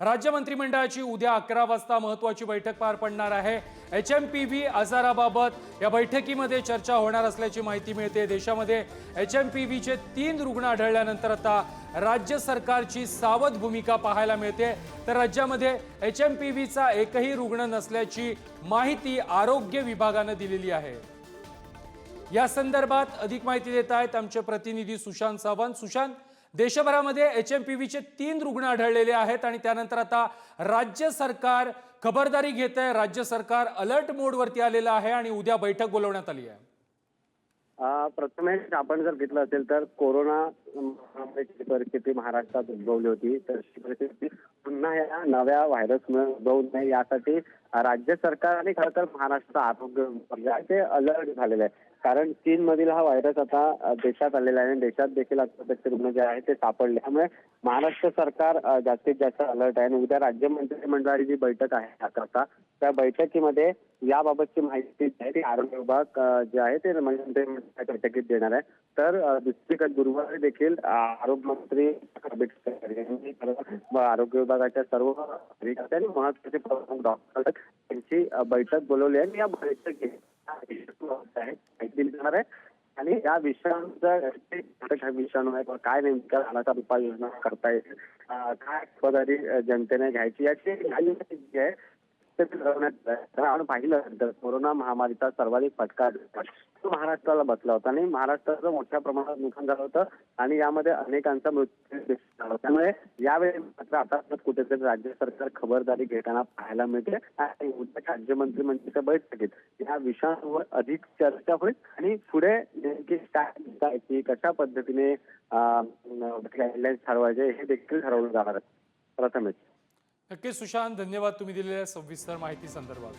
राज्य मंत्रिमंडळाची उद्या अकरा वाजता महत्वाची बैठक पार पडणार आहे. एच एम पी व्ही आजाराबाबत या बैठकीमध्ये चर्चा होणार असल्याची माहिती मिळते. देशामध्ये एच एम पी व्हीचे तीन रुग्ण आढळल्यानंतर आता राज्य सरकारची सावध भूमिका पाहायला मिळते. तर राज्यामध्ये एच एम पी व्हीचा एकही रुग्ण नसल्याची माहिती आरोग्य विभागानं दिलेली आहे. या संदर्भात अधिक माहिती देत आहेत आमचे प्रतिनिधी सुशांत सावंत. सुशांत देशभरामध्ये एच एम पी व्हीचे तीन रुग्ण आढळलेले आहेत आणि त्यानंतर आता राज्य सरकार खबरदारी घेत आहे राज्य सरकार अलर्ट मोडवरती आलेलं आहे आणि उद्या बैठक बोलवण्यात आली आहे. प्रथमेश आपण जर घेतलं असेल तर कोरोना परिस्थिती महाराष्ट्रात उद्भवली होती. तर परिस्थिती पुन्हा या नव्या व्हायरसमुळे उद्भवू नये यासाठी राज्य सरकार आणि खरं तर महाराष्ट्र आरोग्य विभाग आहे ते अलर्ट झालेलं आहे. कारण चीन मधील हा व्हायरस आता देशात आलेला आहे आणि देशात देखील आता त्याचे रुग्ण जे आहे ते सापडले. त्यामुळे महाराष्ट्र सरकार जास्तीत जास्त अलर्ट आहे. आणि उद्या राज्य मंत्रिमंडळाची जी बैठक आहे आता त्या बैठकीमध्ये याबाबतची माहिती जी आहे ती आरोग्य विभाग जे आहे ते म्हणजे मंत्रिमंडळाच्या बैठकीत देणार आहे. तर दुसरीकडे गुरुवारी देखील आरोग्यमंत्री आरोग्य विभागाच्या सर्व अधिकारी आणि महत्त्वाचे प्रमुख डॉक्टर त्यांची बैठक बोलवली आहे. आणि या बैठकीत आहे. आणि या विषाणूचा विषाणू आहे काय नेमका झाडाचा उपाययोजना करता येईल काय खबरदारी जनतेने घ्यायची याची जी आहे कारण आपण पाहिलं तर कोरोना महामारीचा सर्वाधिक फटका तो महाराष्ट्राला बसला होता आणि महाराष्ट्राचं मोठ्या प्रमाणात नुकसान झालं होतं आणि यामध्ये अनेकांचा मृत्यू झाला त्यामुळे यावेळी मात्र आता कुठेतरी राज्य सरकार खबरदारी घेताना पाहायला मिळते आणि उद्या राज्य मंत्रिमंडळाच्या बैठकीत या विषयांवर अधिक चर्चा होईल आणि पुढे नेमकी काय करायची कशा पद्धतीने गाईडलाईन्स ठरवायचे हे देखील ठरवलं जाणार आहे. नक्की सुशांत धन्यवाद तुम्ही दिलेल्या सविस्तर माहिती संदर्भात.